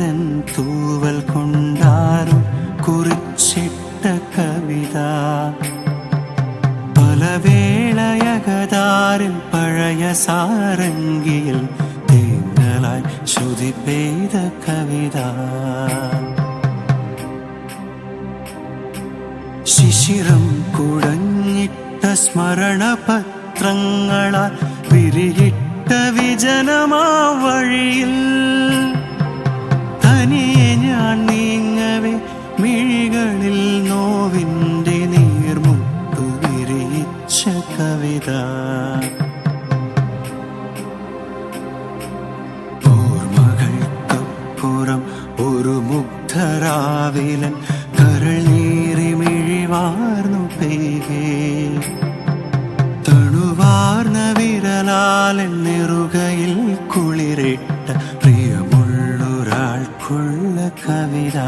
തൻ തൂവൽ കൊണ്ടാറും കുറിച്ചിട്ട കവിത. പലവേളയകതാറിൽ പഴയ സാരംഗിയിൽ തിങ്കളായി ശ്രുതി പെയ്ത കവിത. ശിശിരം കുടഞ്ഞിട്ട സ്മരണപത്രങ്ങളാൽ പിരിയിട്ട വിജനമാ വഴിയിൽ ഒരു മുഗ്ധരാവിലൻ കരൾ നീറി മിഴിവാർന്നു പെയ്കേ. തണുവാർന്ന വിരലാലൻ നിറുകയിൽ കുളിരിട്ട പ്രിയമുള്ളൊരാൾക്കുള്ള കവിത.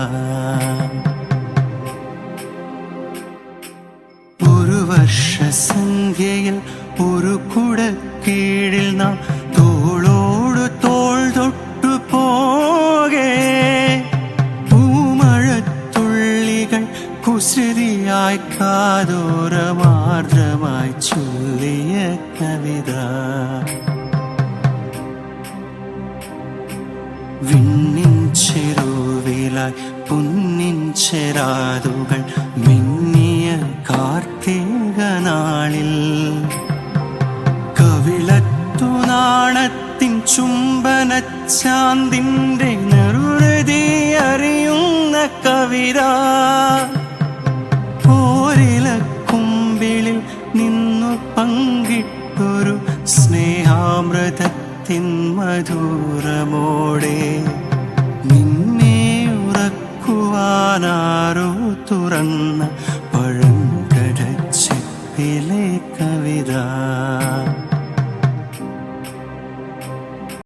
ഒരു വർഷസന്ധ്യയിൽ ഒരു കുടക്കീഴിൽ നാം കുസൃതിയായി കാതോരമാർദ്രമായി ചൊല്ലിയ കവിത. വിണ്ണിൻ ചെരുവിലായി മിന്നിയ കാർത്തിക നാളിൽ. കവിളത്തു നാണത്തിൻ ചുംബനച്ചാന്തിന്റെ നെറുതി അറിയുന്ന കവിത. സ്നേഹാമൃതത്തിൻ മധുരമോടെ നിന്നെ ഉറക്കുവാനാരോ തുറന്ന പഴം കടച്ചിപ്പിലെ കവിത.